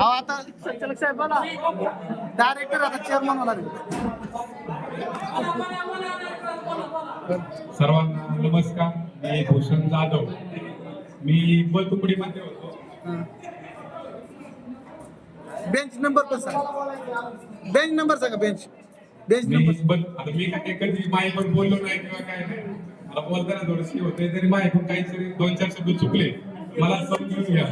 हा आता संचालक साहेब बोला. डायरेक्टर आता चेअरमन होणार. सर्वांना नमस्कार. मी भूषण जाधव. मी बलतुकडीमध्ये होतो. बेंच नंबर पण सांगा. बेंच नंबर सांगा बेंच बेंच मी नंबर बल आता मी काय कधी माईकडून बोललो नाही किंवा काय नाही. मला बोलताना थोडीशी होते तरी माईकडून काहीतरी दोन चार शब्द चुकले. मला समजून घ्या.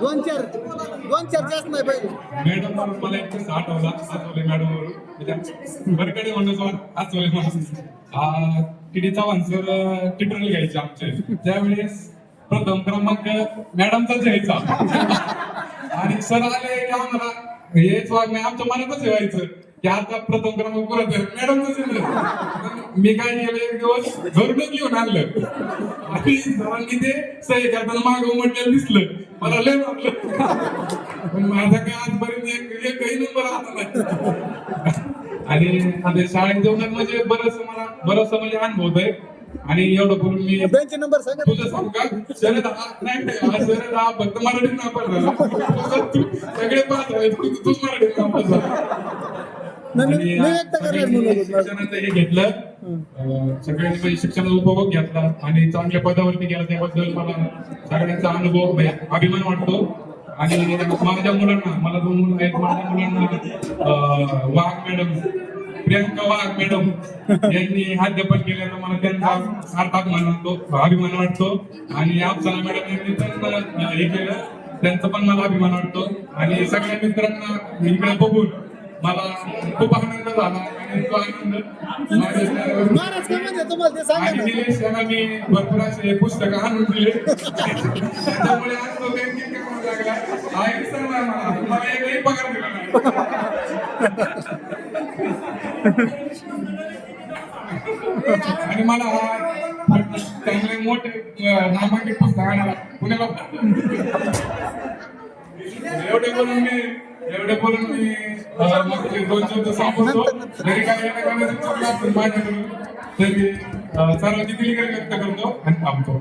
दोन चार दोन चार जास्त नाही पाहिजे. मॅडम म्हणून मला एक किस्सा आठवला. आठवले मॅडम वरून. म्हणजे बरकडे म्हणून सर आठवले म्हणून टीडी चव्हाण सर टिटरल घ्यायचे आमचे. त्यावेळेस प्रथम क्रमांक मॅडमचाच घ्यायचा. आणि सर आले की आम्हाला. हेच वागणे आमच्या मनातच व्हायचं. की आता प्रथम क्रमांक परत मॅडमच मी काय केलं एक दिवस घरूनच घेऊन आणलं. आणि सरांनी ते सही करताना मागं म्हटलं दिसलं. मला लय वाटलं पण माझा काय आजपर्यंत एक एकही नंबर आला नाही. आणि आता शाळेत जेवणात म्हणजे बरंच मला बरंच म्हणजे अनुभव आहे आणि एवढं करून मी बेंच नंबर सांगा. तुझं सांगू का? शरद हा नाही नाही, शरद हा फक्त मराठीत नापास झाला. सगळे पास झाले. तूच मराठीत नापास झाला. नाही, मी- आणि मी व्यक्त करणार सगळ्यांनी म्हणत होतो. शिक्षणाचं हे घेतलं. अं, सगळ्यांनी म्हणजे शिक्षणाचा उपभोग घेतला आणि चांगल्या पदावरती गेला. त्याबद्दल मला सगळ्यांचा अनुभव म्हणजे अभिमान वाटतो. आणि माझ्या मुलांना मला दोन मुलं आहेत. माझ्या मुलांना अं, वाघ मॅडम प्रियंका वाघ मॅडम यांनी अध्यापन केल्यानं मला त्यांचा सार्थ अभिमान वाटतो अभिमान वाटतो. आणि अफसाना मॅडम यांनी पण अं, हे केलं. त्यांचा पण मला अभिमान वाटतो. आणि सगळ्या मित्रांना इकडे बघून मला खूप आनंद झाला. आणि तो आनंद निलेश यांना मी भरपूर असे पुस्तकं आणून दिले. त्याच्यामुळे आज तो बँकेत कामाला लागला? हा एक मला मला एकही पगार दिला नाही. आणि मला हा चांगले मोठे नामांकित पुस्तक आणायला पुण्याला. एवढे बोलून मी एवढे बोलून मी दोन शब्द संपवतो घरी काय माझ्याकडून तरी सर्वांची दिली व्यक्त करतो आणि थांबतो.